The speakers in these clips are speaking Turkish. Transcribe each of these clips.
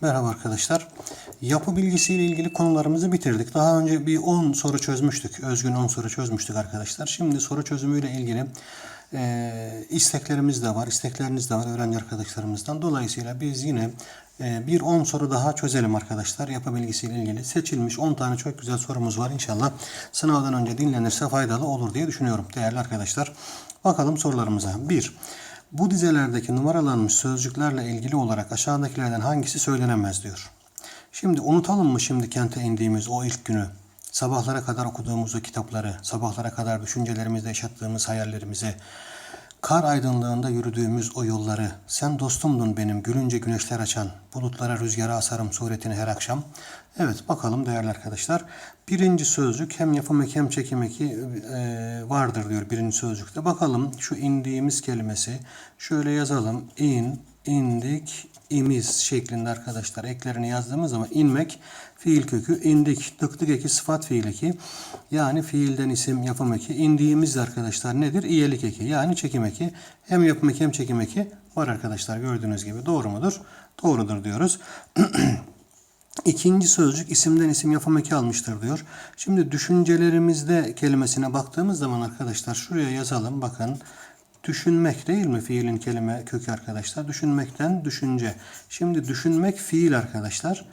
Merhaba arkadaşlar. Yapı bilgisiyle ilgili konularımızı bitirdik. Daha önce bir 10 soru çözmüştük. Özgün 10 soru çözmüştük arkadaşlar. Şimdi soru çözümüyle ilgili e, isteklerimiz de var. istekleriniz de var öğrenci arkadaşlarımızdan. Dolayısıyla biz yine e, bir 10 soru daha çözelim arkadaşlar. Yapı bilgisiyle ilgili seçilmiş 10 tane çok güzel sorumuz var. İnşallah sınavdan önce dinlenirse faydalı olur diye düşünüyorum değerli arkadaşlar. Bakalım sorularımıza. 1. Bu dizelerdeki numaralanmış sözcüklerle ilgili olarak aşağıdakilerden hangisi söylenemez diyor. Şimdi unutalım mı şimdi kente indiğimiz o ilk günü? Sabahlara kadar okuduğumuz o kitapları, sabahlara kadar düşüncelerimizde yaşattığımız hayallerimizi, kar aydınlığında yürüdüğümüz o yolları, sen dostumdun benim gülünce güneşler açan, bulutlara rüzgara asarım suretini her akşam. Evet bakalım değerli arkadaşlar. Birinci sözcük hem yapım eki hem çekim eki e, vardır diyor birinci sözcükte. Bakalım şu indiğimiz kelimesi şöyle yazalım. İn, indik, imiz şeklinde arkadaşlar eklerini yazdığımız zaman inmek fiil kökü indik tıktık eki sıfat fiil eki yani fiilden isim yapım eki indiğimiz de arkadaşlar nedir? İyelik eki yani çekim eki hem yapım eki hem çekim eki var arkadaşlar gördüğünüz gibi doğru mudur? Doğrudur diyoruz. İkinci sözcük isimden isim yapım eki almıştır diyor. Şimdi düşüncelerimizde kelimesine baktığımız zaman arkadaşlar şuraya yazalım bakın. Düşünmek değil mi fiilin kelime kökü arkadaşlar? Düşünmekten düşünce. Şimdi düşünmek fiil arkadaşlar.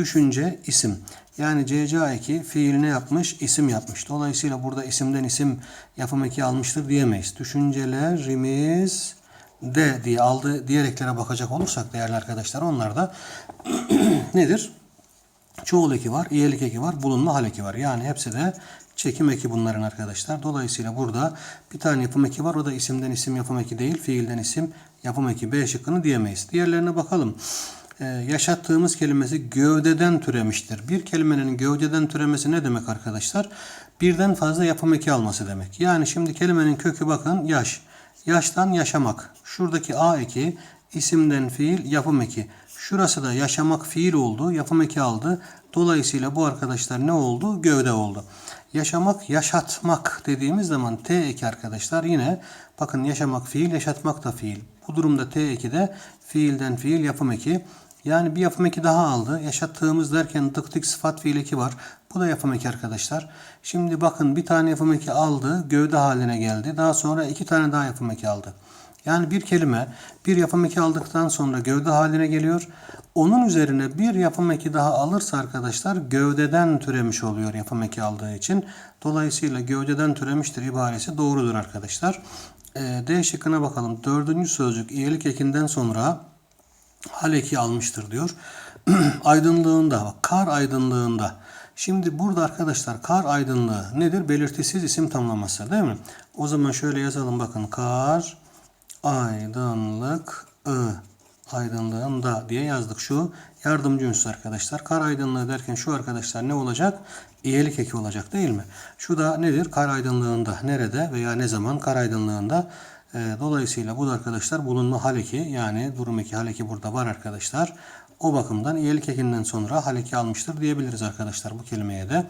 Düşünce isim. Yani CC eki fiil ne yapmış? İsim yapmış. Dolayısıyla burada isimden isim yapım eki almıştır diyemeyiz. Düşüncelerimiz de diye aldı diğer bakacak olursak değerli arkadaşlar onlar da nedir? Çoğul eki var, iyelik eki var, bulunma hal eki var. Yani hepsi de çekim eki bunların arkadaşlar. Dolayısıyla burada bir tane yapım eki var. O da isimden isim yapım eki değil, fiilden isim yapım eki. B şıkkını diyemeyiz. Diğerlerine bakalım. Ee, yaşattığımız kelimesi gövdeden türemiştir. Bir kelimenin gövdeden türemesi ne demek arkadaşlar? Birden fazla yapım eki alması demek. Yani şimdi kelimenin kökü bakın yaş. Yaştan yaşamak. Şuradaki a eki isimden fiil yapım eki. Şurası da yaşamak fiil oldu. Yapım eki aldı. Dolayısıyla bu arkadaşlar ne oldu? Gövde oldu. Yaşamak, yaşatmak dediğimiz zaman T eki arkadaşlar yine bakın yaşamak fiil, yaşatmak da fiil. Bu durumda T eki de fiilden fiil yapım eki. Yani bir yapım eki daha aldı. Yaşattığımız derken tık tık sıfat fiil eki var. Bu da yapım eki arkadaşlar. Şimdi bakın bir tane yapım eki aldı. Gövde haline geldi. Daha sonra iki tane daha yapım eki aldı. Yani bir kelime bir yapım eki aldıktan sonra gövde haline geliyor. Onun üzerine bir yapım eki daha alırsa arkadaşlar gövdeden türemiş oluyor yapım eki aldığı için. Dolayısıyla gövdeden türemiştir ibaresi doğrudur arkadaşlar. Ee, D şıkkına bakalım. Dördüncü sözcük iyilik ekinden sonra hal eki almıştır diyor. aydınlığında bak kar aydınlığında. Şimdi burada arkadaşlar kar aydınlığı nedir? Belirtisiz isim tamlaması değil mi? O zaman şöyle yazalım bakın kar aydınlık ı aydınlığında diye yazdık. Şu yardımcı unsur arkadaşlar. Kar aydınlığı derken şu arkadaşlar ne olacak? İyelik eki olacak değil mi? Şu da nedir? Kar aydınlığında. Nerede veya ne zaman? Kar aydınlığında. E, dolayısıyla bu da arkadaşlar bulunma hal eki yani durum eki hal eki burada var arkadaşlar. O bakımdan iyelik ekinden sonra hal eki almıştır diyebiliriz arkadaşlar bu kelimeye de.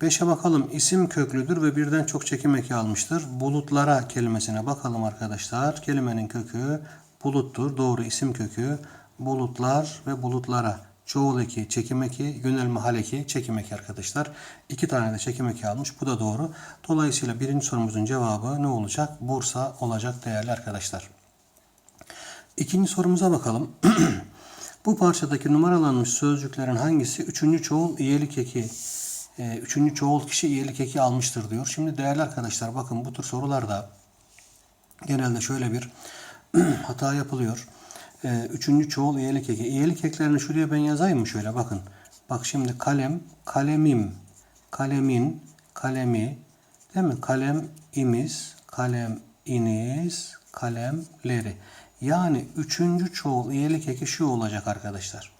5'e bakalım. İsim köklüdür ve birden çok çekim eki almıştır. Bulutlara kelimesine bakalım arkadaşlar. Kelimenin kökü buluttur. Doğru isim kökü bulutlar ve bulutlara. Çoğul eki, çekim eki, yönelme hal eki, çekim eki arkadaşlar. İki tane de çekim eki almış. Bu da doğru. Dolayısıyla birinci sorumuzun cevabı ne olacak? Bursa olacak değerli arkadaşlar. İkinci sorumuza bakalım. Bu parçadaki numaralanmış sözcüklerin hangisi üçüncü çoğul iyelik eki e, üçüncü çoğul kişi iyilik eki almıştır diyor. Şimdi değerli arkadaşlar bakın bu tür sorularda genelde şöyle bir hata yapılıyor. E, üçüncü çoğul iyilik eki. İyilik eklerini şuraya ben yazayım mı şöyle bakın. Bak şimdi kalem, kalemim, kalemin, kalemi, değil mi? Kalem imiz, kalem iniz, kalemleri. Yani üçüncü çoğul iyilik eki şu olacak arkadaşlar.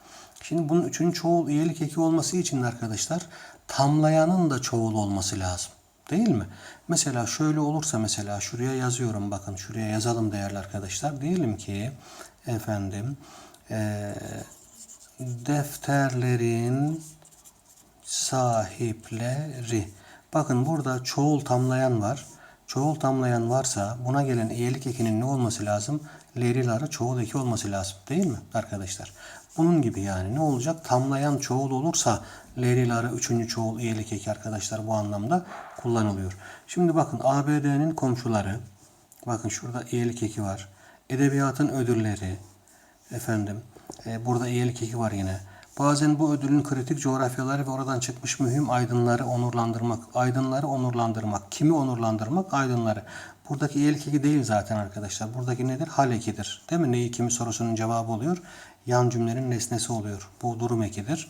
Şimdi bunun üçüncü çoğul iyilik eki olması için arkadaşlar tamlayanın da çoğul olması lazım. Değil mi? Mesela şöyle olursa mesela şuraya yazıyorum bakın şuraya yazalım değerli arkadaşlar. Diyelim ki efendim e, defterlerin sahipleri. Bakın burada çoğul tamlayan var. Çoğul tamlayan varsa buna gelen iyilik ekinin ne olması lazım? Leriları çoğul eki olması lazım değil mi arkadaşlar? Bunun gibi yani ne olacak? Tamlayan çoğul olursa leriları üçüncü çoğul iyilik eki arkadaşlar bu anlamda kullanılıyor. Şimdi bakın ABD'nin komşuları bakın şurada iyilik eki var. Edebiyatın ödülleri efendim e, burada iyilik eki var yine. Bazen bu ödülün kritik coğrafyaları ve oradan çıkmış mühim aydınları onurlandırmak. Aydınları onurlandırmak. Kimi onurlandırmak? Aydınları. Buradaki iyilik eki değil zaten arkadaşlar. Buradaki nedir? Hal ekidir. Değil mi? Neyi kimi sorusunun cevabı oluyor. Yan cümlenin nesnesi oluyor. Bu durum ekidir.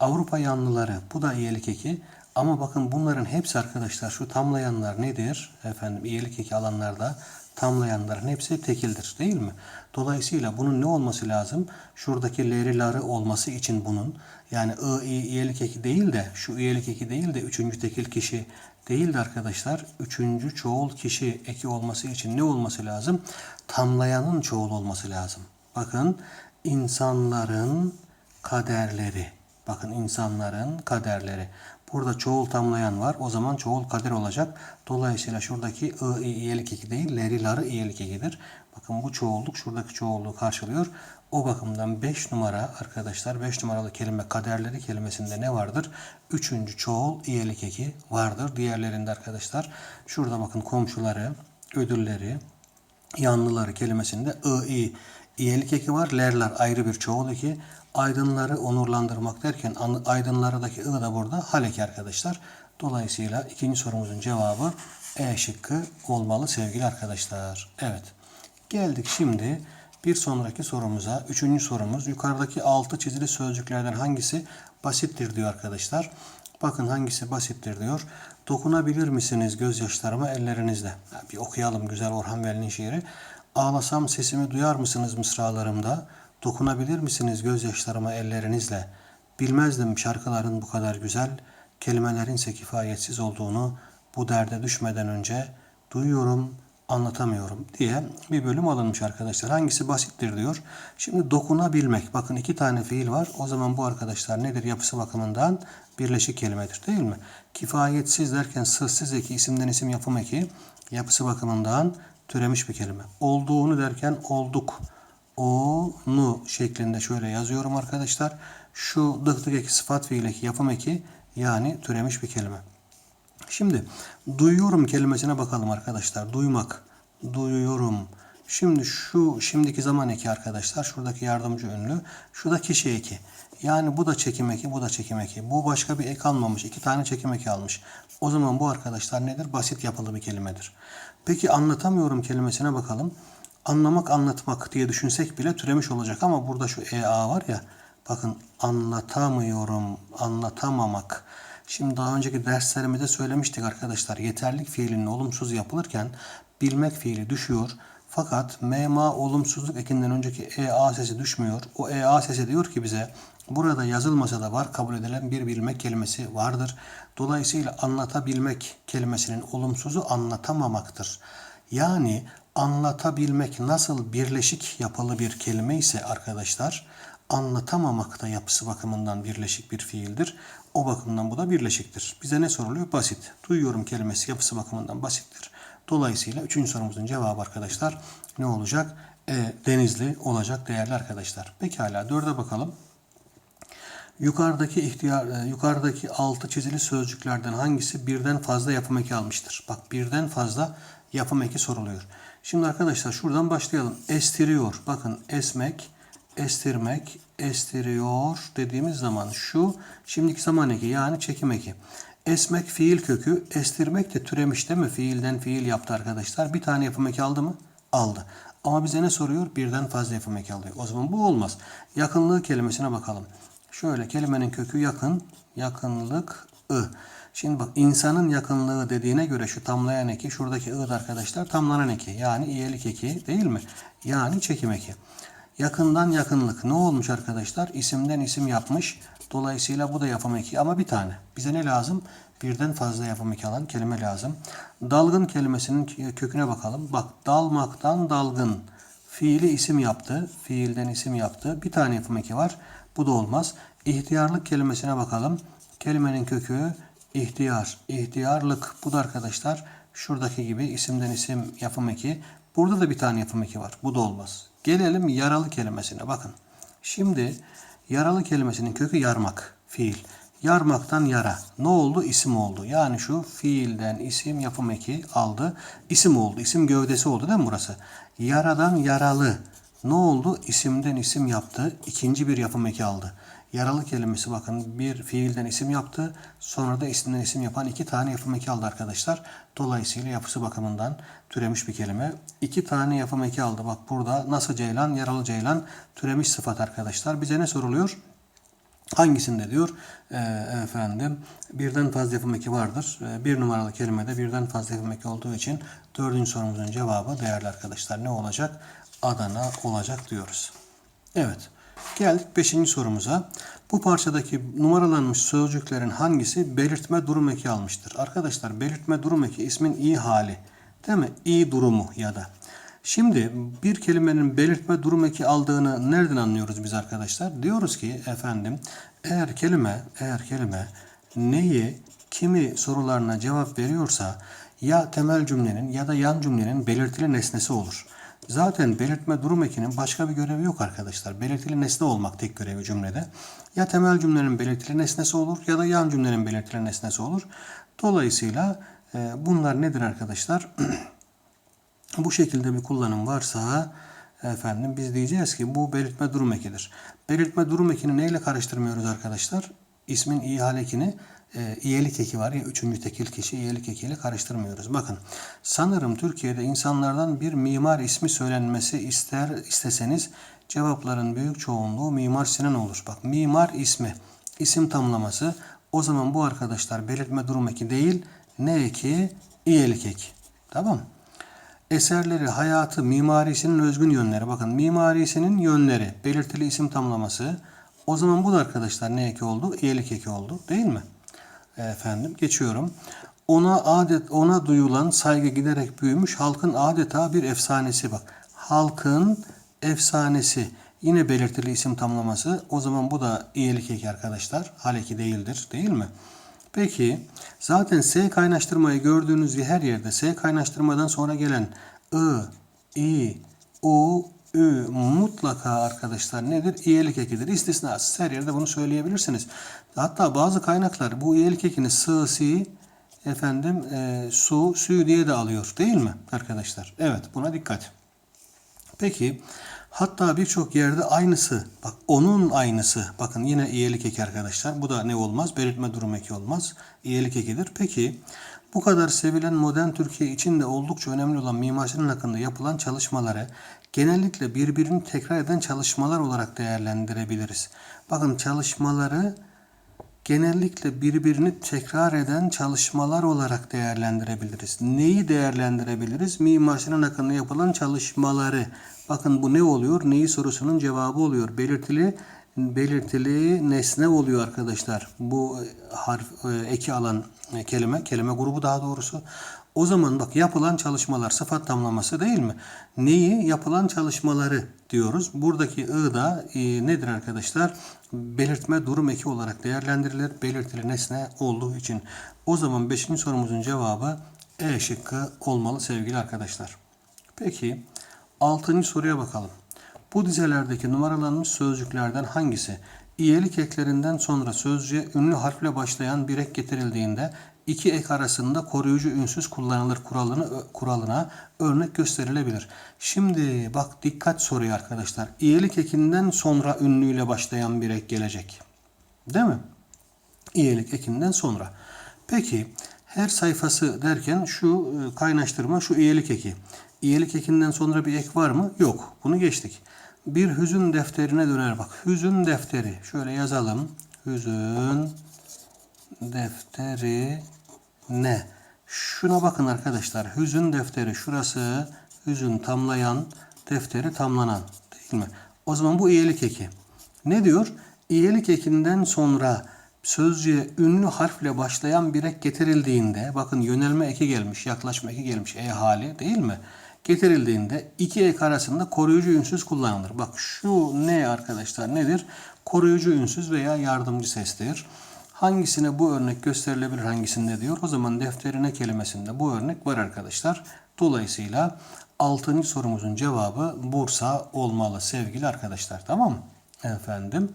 Avrupa yanlıları. Bu da iyilik eki. Ama bakın bunların hepsi arkadaşlar şu tamlayanlar nedir? Efendim iyilik eki alanlarda tamlayanların hepsi tekildir değil mi? Dolayısıyla bunun ne olması lazım? Şuradaki leriları olması için bunun yani ı, i, iyilik eki değil de şu iyilik eki değil de üçüncü tekil kişi değil de arkadaşlar üçüncü çoğul kişi eki olması için ne olması lazım? Tamlayanın çoğul olması lazım. Bakın insanların kaderleri. Bakın insanların kaderleri. Burada çoğul tamlayan var. O zaman çoğul kader olacak. Dolayısıyla şuradaki ı, i, iyilik eki değil, leri, ları iyilik ekidir. Bakın bu çoğulluk şuradaki çoğulluğu karşılıyor. O bakımdan 5 numara arkadaşlar 5 numaralı kelime kaderleri kelimesinde ne vardır? Üçüncü çoğul iyilik eki vardır. Diğerlerinde arkadaşlar şurada bakın komşuları, ödülleri, yanlıları kelimesinde ı, i, iyilik eki var. Lerler ayrı bir çoğul eki. Aydınları onurlandırmak derken aydınlardaki ı da burada hal eki arkadaşlar. Dolayısıyla ikinci sorumuzun cevabı E şıkkı olmalı sevgili arkadaşlar. Evet. Geldik şimdi bir sonraki sorumuza. Üçüncü sorumuz. Yukarıdaki altı çizili sözcüklerden hangisi basittir diyor arkadaşlar. Bakın hangisi basittir diyor. Dokunabilir misiniz gözyaşlarıma ellerinizle? Bir okuyalım güzel Orhan Veli'nin şiiri. Ağlasam sesimi duyar mısınız mısralarımda? Dokunabilir misiniz gözyaşlarıma ellerinizle? Bilmezdim şarkıların bu kadar güzel, kelimelerinse kifayetsiz olduğunu bu derde düşmeden önce duyuyorum, anlatamıyorum diye bir bölüm alınmış arkadaşlar. Hangisi basittir diyor. Şimdi dokunabilmek. Bakın iki tane fiil var. O zaman bu arkadaşlar nedir yapısı bakımından? Birleşik kelimedir değil mi? Kifayetsiz derken sızsız eki isimden isim yapım eki yapısı bakımından türemiş bir kelime. Olduğunu derken olduk. Onu şeklinde şöyle yazıyorum arkadaşlar. Şu dık dık eki sıfat fiil eki yapım eki yani türemiş bir kelime. Şimdi duyuyorum kelimesine bakalım arkadaşlar. Duymak. Duyuyorum. Şimdi şu şimdiki zaman eki arkadaşlar. Şuradaki yardımcı ünlü. Şu da kişi eki. Yani bu da çekim eki, bu da çekim eki. Bu başka bir ek almamış. iki tane çekim eki almış. O zaman bu arkadaşlar nedir? Basit yapılı bir kelimedir. Peki anlatamıyorum kelimesine bakalım. Anlamak, anlatmak diye düşünsek bile türemiş olacak ama burada şu EA var ya. Bakın anlatamıyorum, anlatamamak. Şimdi daha önceki derslerimizde söylemiştik arkadaşlar. Yeterlik fiilinin olumsuz yapılırken bilmek fiili düşüyor. Fakat mema olumsuzluk ekinden önceki EA sesi düşmüyor. O EA sesi diyor ki bize burada yazılmasa da var kabul edilen bir bilmek kelimesi vardır. Dolayısıyla anlatabilmek kelimesinin olumsuzu anlatamamaktır. Yani anlatabilmek nasıl birleşik yapılı bir kelime ise arkadaşlar anlatamamak da yapısı bakımından birleşik bir fiildir. O bakımdan bu da birleşiktir. Bize ne soruluyor? Basit. Duyuyorum kelimesi yapısı bakımından basittir. Dolayısıyla üçüncü sorumuzun cevabı arkadaşlar ne olacak? E, denizli olacak değerli arkadaşlar. Pekala dörde bakalım. Yukarıdaki ihtiyar, e, yukarıdaki altı çizili sözcüklerden hangisi birden fazla yapım eki almıştır? Bak birden fazla yapım eki soruluyor. Şimdi arkadaşlar şuradan başlayalım. Estiriyor. Bakın esmek, estirmek, estiriyor dediğimiz zaman şu şimdiki zaman eki yani çekim eki. Esmek fiil kökü, estirmek de türemiş değil mi? Fiilden fiil yaptı arkadaşlar. Bir tane yapım eki aldı mı? Aldı. Ama bize ne soruyor? Birden fazla yapım eki alıyor. O zaman bu olmaz. Yakınlığı kelimesine bakalım. Şöyle kelimenin kökü yakın, yakınlık, ı. Şimdi bak insanın yakınlığı dediğine göre şu tamlayan eki, şuradaki ı da arkadaşlar tamlanan eki. Yani iyilik eki değil mi? Yani çekim eki. Yakından yakınlık ne olmuş arkadaşlar? İsimden isim yapmış. Dolayısıyla bu da yapım eki ama bir tane. Bize ne lazım? Birden fazla yapım eki alan kelime lazım. Dalgın kelimesinin köküne bakalım. Bak dalmaktan dalgın. Fiili isim yaptı. Fiilden isim yaptı. Bir tane yapım eki var. Bu da olmaz. İhtiyarlık kelimesine bakalım. Kelimenin kökü ihtiyar. İhtiyarlık. Bu da arkadaşlar şuradaki gibi isimden isim yapım eki. Burada da bir tane yapım eki var. Bu da olmaz. Gelelim yaralı kelimesine. Bakın. Şimdi yaralı kelimesinin kökü yarmak. Fiil. Yarmaktan yara. Ne oldu? İsim oldu. Yani şu fiilden isim yapım eki aldı. İsim oldu. İsim gövdesi oldu değil mi burası? Yaradan yaralı. Ne oldu? İsimden isim yaptı. İkinci bir yapım eki aldı. Yaralı kelimesi bakın bir fiilden isim yaptı. Sonra da isimden isim yapan iki tane yapım eki aldı arkadaşlar. Dolayısıyla yapısı bakımından türemiş bir kelime. İki tane yapım eki aldı. Bak burada nasıl ceylan, yaralı ceylan türemiş sıfat arkadaşlar. Bize ne soruluyor? Hangisinde diyor e, efendim birden fazla yapım eki vardır. E, bir numaralı kelimede birden fazla yapım eki olduğu için dördüncü sorumuzun cevabı değerli arkadaşlar ne olacak? Adana olacak diyoruz. Evet. Geldik 5. sorumuza. Bu parçadaki numaralanmış sözcüklerin hangisi belirtme durum eki almıştır? Arkadaşlar belirtme durum eki ismin iyi hali. Değil mi? İyi durumu ya da. Şimdi bir kelimenin belirtme durum eki aldığını nereden anlıyoruz biz arkadaşlar? Diyoruz ki efendim eğer kelime eğer kelime neyi kimi sorularına cevap veriyorsa ya temel cümlenin ya da yan cümlenin belirtili nesnesi olur. Zaten belirtme durum ekinin başka bir görevi yok arkadaşlar. Belirtili nesne olmak tek görevi cümlede. Ya temel cümlenin belirtili nesnesi olur ya da yan cümlenin belirtili nesnesi olur. Dolayısıyla e, bunlar nedir arkadaşlar? bu şekilde bir kullanım varsa efendim biz diyeceğiz ki bu belirtme durum ekidir. Belirtme durum ekini neyle karıştırmıyoruz arkadaşlar? İsmin ihal ekini e, iyelik eki var ya üçüncü tekil kişi iyelik ekiyle karıştırmıyoruz. Bakın sanırım Türkiye'de insanlardan bir mimar ismi söylenmesi ister isteseniz cevapların büyük çoğunluğu Mimar Sinan olur. Bak mimar ismi isim tamlaması o zaman bu arkadaşlar belirtme durum eki değil ne eki iyelik eki. Tamam Eserleri, hayatı, mimarisinin özgün yönleri. Bakın mimarisinin yönleri, belirtili isim tamlaması. O zaman bu da arkadaşlar ne eki oldu? İyelik eki oldu değil mi? Efendim geçiyorum. Ona adet ona duyulan saygı giderek büyümüş. Halkın adeta bir efsanesi bak. Halkın efsanesi. Yine belirtili isim tamlaması. O zaman bu da iyilik eki arkadaşlar. Hal eki değildir. Değil mi? Peki zaten S kaynaştırmayı gördüğünüz her yerde S kaynaştırmadan sonra gelen I, I, U, Ü mutlaka arkadaşlar nedir? İyelik ekidir. İstisnasız her yerde bunu söyleyebilirsiniz. Hatta bazı kaynaklar bu iyelik ekini sı, si, efendim e, su, sü diye de alıyor değil mi arkadaşlar? Evet buna dikkat. Peki hatta birçok yerde aynısı bak onun aynısı bakın yine iyelik eki arkadaşlar. Bu da ne olmaz? Belirtme durum eki olmaz. İyelik ekidir. Peki bu kadar sevilen modern Türkiye için de oldukça önemli olan Mimar Sinan hakkında yapılan çalışmaları genellikle birbirini tekrar eden çalışmalar olarak değerlendirebiliriz. Bakın çalışmaları genellikle birbirini tekrar eden çalışmalar olarak değerlendirebiliriz. Neyi değerlendirebiliriz? Mimar Sinan yapılan çalışmaları. Bakın bu ne oluyor? Neyi sorusunun cevabı oluyor. Belirtili belirtili nesne oluyor arkadaşlar. Bu harf e, eki alan e, kelime, kelime grubu daha doğrusu. O zaman bak yapılan çalışmalar sıfat tamlaması değil mi? Neyi? Yapılan çalışmaları diyoruz. Buradaki ı da e, nedir arkadaşlar? Belirtme durum eki olarak değerlendirilir. Belirtili nesne olduğu için. O zaman 5. sorumuzun cevabı E şıkkı olmalı sevgili arkadaşlar. Peki 6. soruya bakalım. Bu dizelerdeki numaralanmış sözcüklerden hangisi iyelik eklerinden sonra sözcüğe ünlü harfle başlayan bir ek getirildiğinde iki ek arasında koruyucu ünsüz kullanılır kuralını kuralına örnek gösterilebilir. Şimdi bak dikkat soruyor arkadaşlar. İyelik ekinden sonra ünlüyle başlayan bir ek gelecek. Değil mi? İyelik ekinden sonra. Peki her sayfası derken şu e, kaynaştırma şu iyelik eki. İyelik ekinden sonra bir ek var mı? Yok. Bunu geçtik bir hüzün defterine döner bak. Hüzün defteri. Şöyle yazalım. Hüzün defteri ne? Şuna bakın arkadaşlar. Hüzün defteri. Şurası hüzün tamlayan, defteri tamlanan. Değil mi? O zaman bu iyilik eki. Ne diyor? İyilik ekinden sonra sözcüğe ünlü harfle başlayan bir ek getirildiğinde bakın yönelme eki gelmiş, yaklaşma eki gelmiş. E hali değil mi? getirildiğinde iki ek arasında koruyucu ünsüz kullanılır. Bak şu ne arkadaşlar nedir? Koruyucu ünsüz veya yardımcı sestir. Hangisine bu örnek gösterilebilir hangisinde diyor. O zaman defterine kelimesinde bu örnek var arkadaşlar. Dolayısıyla Altıncı sorumuzun cevabı Bursa olmalı sevgili arkadaşlar. Tamam mı? Efendim.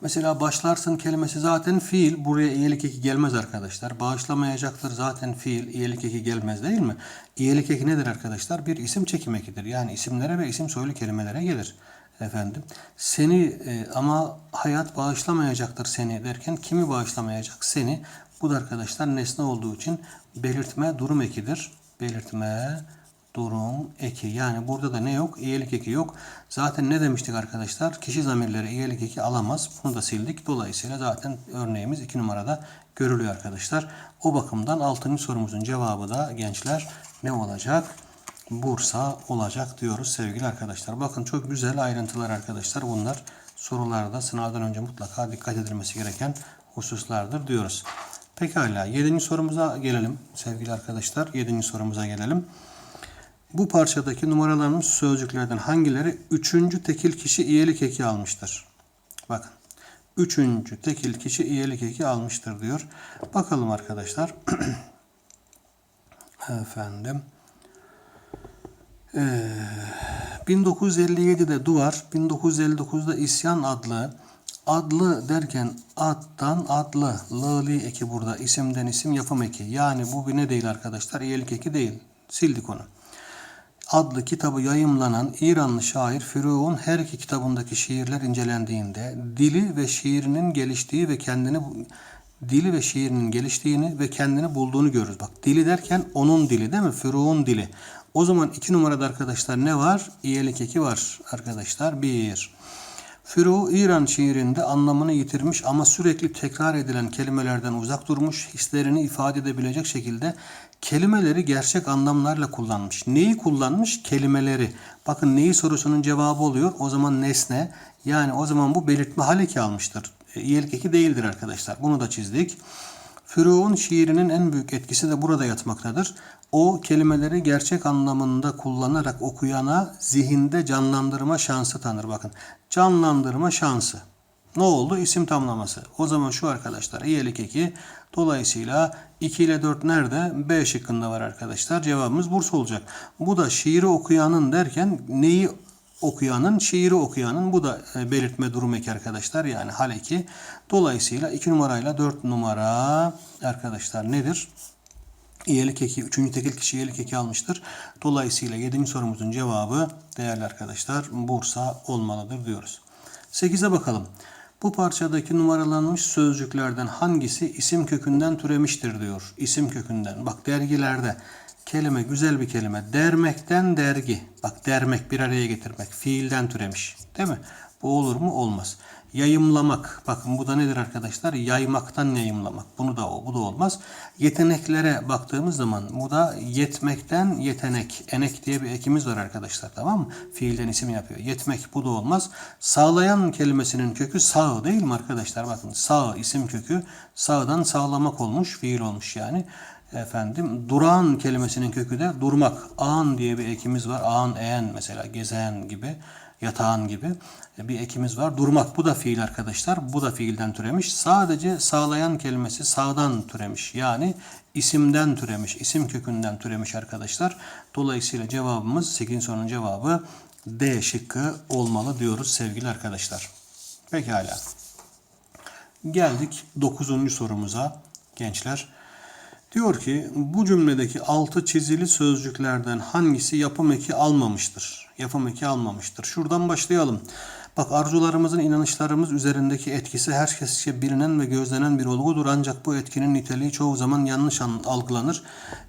Mesela başlarsın kelimesi zaten fiil. Buraya iyilik eki gelmez arkadaşlar. Bağışlamayacaktır zaten fiil. İyilik eki gelmez değil mi? İyilik eki nedir arkadaşlar? Bir isim çekim ekidir. Yani isimlere ve isim soylu kelimelere gelir. Efendim. Seni e, ama hayat bağışlamayacaktır seni derken kimi bağışlamayacak? Seni. Bu da arkadaşlar nesne olduğu için belirtme durum ekidir. Belirtme durum eki. Yani burada da ne yok? İyilik eki yok. Zaten ne demiştik arkadaşlar? Kişi zamirleri iyilik eki alamaz. Bunu da sildik. Dolayısıyla zaten örneğimiz 2 numarada görülüyor arkadaşlar. O bakımdan 6. sorumuzun cevabı da gençler ne olacak? Bursa olacak diyoruz sevgili arkadaşlar. Bakın çok güzel ayrıntılar arkadaşlar. Bunlar sorularda sınavdan önce mutlaka dikkat edilmesi gereken hususlardır diyoruz. Pekala 7. sorumuza gelelim sevgili arkadaşlar. 7. sorumuza gelelim. Bu parçadaki numaralanmış sözcüklerden hangileri üçüncü tekil kişi iyelik eki almıştır? Bakın. Üçüncü tekil kişi iyelik eki almıştır diyor. Bakalım arkadaşlar. Efendim. Ee, 1957'de Duvar, 1959'da İsyan adlı adlı derken addan adlı lığli eki burada isimden isim yapım eki. Yani bu bir ne değil arkadaşlar? İyelik eki değil. Sildik onu adlı kitabı yayımlanan İranlı şair Firuun her iki kitabındaki şiirler incelendiğinde dili ve şiirinin geliştiği ve kendini dili ve şiirinin geliştiğini ve kendini bulduğunu görürüz. Bak dili derken onun dili değil mi? Firuun dili. O zaman iki numarada arkadaşlar ne var? İyelik eki var arkadaşlar. Bir. Firu İran şiirinde anlamını yitirmiş ama sürekli tekrar edilen kelimelerden uzak durmuş, hislerini ifade edebilecek şekilde kelimeleri gerçek anlamlarla kullanmış. Neyi kullanmış? Kelimeleri. Bakın neyi sorusunun cevabı oluyor. O zaman nesne. Yani o zaman bu belirtme hal eki almıştır. E, İyelik eki değildir arkadaşlar. Bunu da çizdik. Firuun şiirinin en büyük etkisi de burada yatmaktadır. O kelimeleri gerçek anlamında kullanarak okuyana zihinde canlandırma şansı tanır. Bakın canlandırma şansı. Ne oldu? İsim tamlaması. O zaman şu arkadaşlar iyilik eki. Dolayısıyla 2 ile 4 nerede? B şıkkında var arkadaşlar. Cevabımız Bursa olacak. Bu da şiiri okuyanın derken neyi okuyanın, şiiri okuyanın bu da e, belirtme durum eki arkadaşlar. Yani hal eki. Dolayısıyla 2 numarayla 4 numara arkadaşlar nedir? İyelik eki, üçüncü tekil kişi iyelik eki almıştır. Dolayısıyla 7. sorumuzun cevabı değerli arkadaşlar Bursa olmalıdır diyoruz. 8'e bakalım. Bu parçadaki numaralanmış sözcüklerden hangisi isim kökünden türemiştir diyor. İsim kökünden. Bak dergilerde kelime güzel bir kelime. Dermekten dergi. Bak dermek bir araya getirmek. Fiilden türemiş. Değil mi? Bu olur mu? Olmaz. Yayımlamak. Bakın bu da nedir arkadaşlar? Yaymaktan yayımlamak. Bunu da bu da olmaz. Yeteneklere baktığımız zaman bu da yetmekten yetenek. Enek diye bir ekimiz var arkadaşlar. Tamam mı? Fiilden isim yapıyor. Yetmek bu da olmaz. Sağlayan kelimesinin kökü sağ değil mi arkadaşlar? Bakın sağ isim kökü sağdan sağlamak olmuş. Fiil olmuş yani efendim duran kelimesinin kökü de durmak. Ağan diye bir ekimiz var. Ağan, eğen mesela gezen gibi, yatağan gibi bir ekimiz var. Durmak bu da fiil arkadaşlar. Bu da fiilden türemiş. Sadece sağlayan kelimesi sağdan türemiş. Yani isimden türemiş. isim kökünden türemiş arkadaşlar. Dolayısıyla cevabımız 8. sorunun cevabı D şıkkı olmalı diyoruz sevgili arkadaşlar. Pekala. Geldik 9. sorumuza gençler. Diyor ki bu cümledeki altı çizili sözcüklerden hangisi yapım eki almamıştır? Yapım eki almamıştır. Şuradan başlayalım. Bak arzularımızın inanışlarımız üzerindeki etkisi herkesçe bilinen ve gözlenen bir olgudur. Ancak bu etkinin niteliği çoğu zaman yanlış algılanır.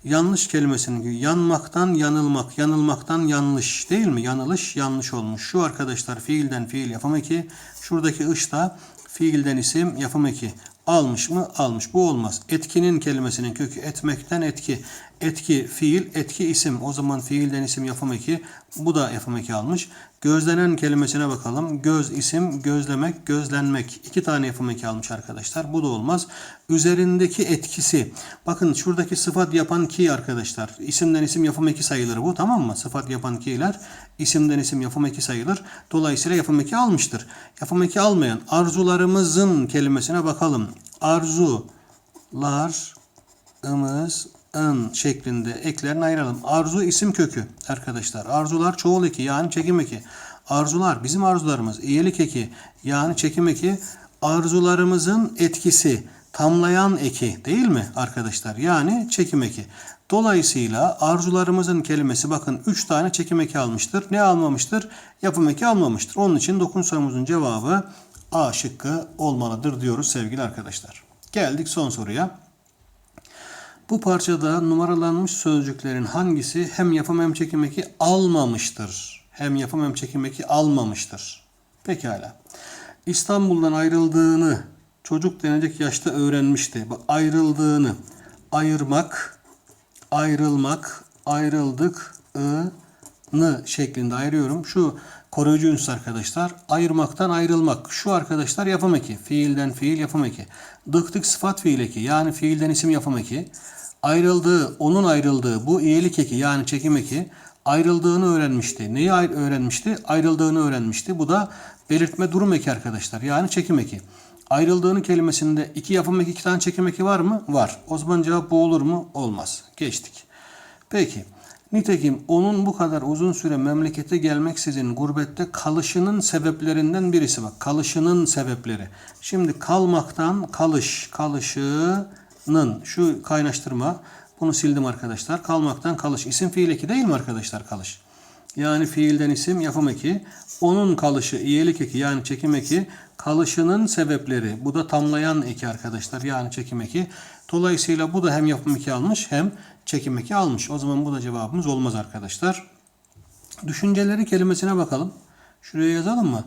Yanlış kelimesinin yanmaktan yanılmak, yanılmaktan yanlış değil mi? Yanılış yanlış olmuş. Şu arkadaşlar fiilden fiil yapım eki. Şuradaki ış da fiilden isim yapım eki. Almış mı? Almış. Bu olmaz. Etkinin kelimesinin kökü etmekten etki. Etki fiil, etki isim. O zaman fiilden isim yapım eki. Bu da yapım eki almış. Gözlenen kelimesine bakalım. Göz isim, gözlemek, gözlenmek. İki tane yapım eki almış arkadaşlar. Bu da olmaz. Üzerindeki etkisi. Bakın şuradaki sıfat yapan ki arkadaşlar. İsimden isim yapım eki sayılır bu. Tamam mı? Sıfat yapan ki'ler isimden isim yapım eki sayılır. Dolayısıyla yapım eki almıştır. Yapım eki almayan arzularımızın kelimesine bakalım. Arzular ımız ın şeklinde eklerini ayıralım. Arzu isim kökü arkadaşlar. Arzular çoğul eki yani çekim eki. Arzular bizim arzularımız iyilik eki yani çekim eki. Arzularımızın etkisi tamlayan eki değil mi arkadaşlar? Yani çekim eki. Dolayısıyla arzularımızın kelimesi bakın 3 tane çekim eki almıştır. Ne almamıştır? Yapım eki almamıştır. Onun için dokun sorumuzun cevabı A şıkkı olmalıdır diyoruz sevgili arkadaşlar. Geldik son soruya. Bu parçada numaralanmış sözcüklerin hangisi hem yapım hem çekim eki almamıştır? Hem yapım hem çekim eki almamıştır. Pekala. İstanbul'dan ayrıldığını çocuk denecek yaşta öğrenmişti. Bak ayrıldığını ayırmak, ayrılmak, ayrıldık, ı, şeklinde ayırıyorum. Şu koruyucu ünsüz arkadaşlar. Ayırmaktan ayrılmak. Şu arkadaşlar yapım eki. Fiilden fiil yapım eki. Dıktık sıfat fiil eki. Yani fiilden isim yapım eki. Ayrıldığı, onun ayrıldığı bu iyilik eki yani çekim eki ayrıldığını öğrenmişti. Neyi öğrenmişti? Ayrıldığını öğrenmişti. Bu da belirtme durum eki arkadaşlar. Yani çekim eki. Ayrıldığını kelimesinde iki yapım eki, iki tane çekim eki var mı? Var. O zaman cevap bu olur mu? Olmaz. Geçtik. Peki. Nitekim onun bu kadar uzun süre memlekete gelmeksizin gurbette kalışının sebeplerinden birisi bak. Kalışının sebepleri. Şimdi kalmaktan kalış, kalışının şu kaynaştırma bunu sildim arkadaşlar. Kalmaktan kalış. İsim fiil eki değil mi arkadaşlar kalış? Yani fiilden isim yapım eki. Onun kalışı iyilik eki yani çekim eki. Kalışının sebepleri. Bu da tamlayan eki arkadaşlar. Yani çekim eki. Dolayısıyla bu da hem yapım eki almış hem çekim eki almış. O zaman bu da cevabımız olmaz arkadaşlar. Düşünceleri kelimesine bakalım. Şuraya yazalım mı?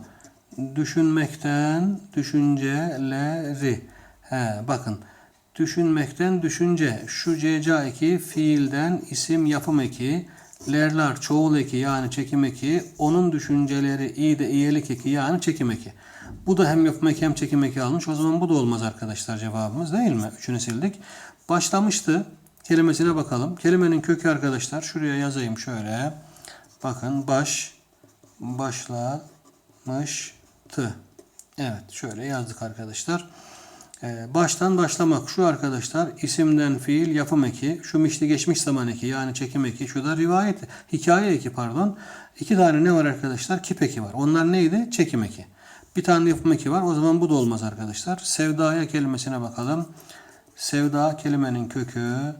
Düşünmekten düşünceleri. He, bakın. Düşünmekten düşünce. Şu ceca eki fiilden isim yapım eki. Lerler çoğul eki yani çekim eki. Onun düşünceleri iyi de iyilik eki yani çekim eki. Bu da hem yapım hem çekim eki almış. O zaman bu da olmaz arkadaşlar cevabımız değil mi? Üçünü sildik. Başlamıştı. Kelimesine bakalım. Kelimenin kökü arkadaşlar. Şuraya yazayım şöyle. Bakın baş başlamıştı. Evet şöyle yazdık arkadaşlar. Ee, baştan başlamak şu arkadaşlar isimden fiil yapım eki şu mişli geçmiş zaman eki yani çekim eki şu da rivayet hikaye eki pardon iki tane ne var arkadaşlar kip eki var onlar neydi çekim eki bir tane yapım eki var o zaman bu da olmaz arkadaşlar sevdaya kelimesine bakalım sevda kelimenin kökü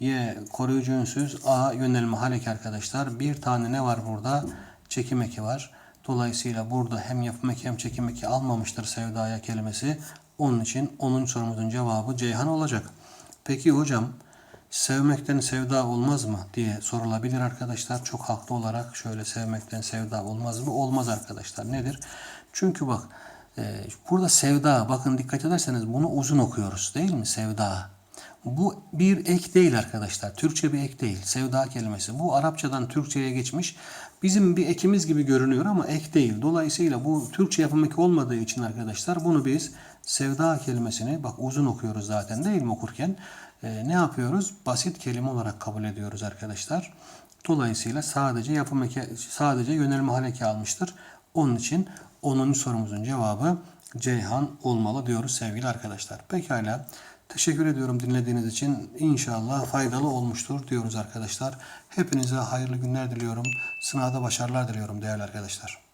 y koruyucu ünsüz a yönelme haleki arkadaşlar bir tane ne var burada çekim eki var dolayısıyla burada hem yapım eki hem çekim eki almamıştır sevdaya kelimesi onun için 10. sorumuzun cevabı Ceyhan olacak. Peki hocam sevmekten sevda olmaz mı diye sorulabilir arkadaşlar. Çok haklı olarak şöyle sevmekten sevda olmaz mı? Olmaz arkadaşlar. Nedir? Çünkü bak e, burada sevda bakın dikkat ederseniz bunu uzun okuyoruz değil mi? Sevda. Bu bir ek değil arkadaşlar. Türkçe bir ek değil. Sevda kelimesi. Bu Arapçadan Türkçe'ye geçmiş. Bizim bir ekimiz gibi görünüyor ama ek değil. Dolayısıyla bu Türkçe yapım eki olmadığı için arkadaşlar bunu biz sevda kelimesini bak uzun okuyoruz zaten değil mi okurken. Ee, ne yapıyoruz? Basit kelime olarak kabul ediyoruz arkadaşlar. Dolayısıyla sadece yapım eki, sadece yönelme haleki almıştır. Onun için 10. sorumuzun cevabı Ceyhan olmalı diyoruz sevgili arkadaşlar. Pekala. Teşekkür ediyorum dinlediğiniz için. İnşallah faydalı olmuştur diyoruz arkadaşlar. Hepinize hayırlı günler diliyorum. Sınavda başarılar diliyorum değerli arkadaşlar.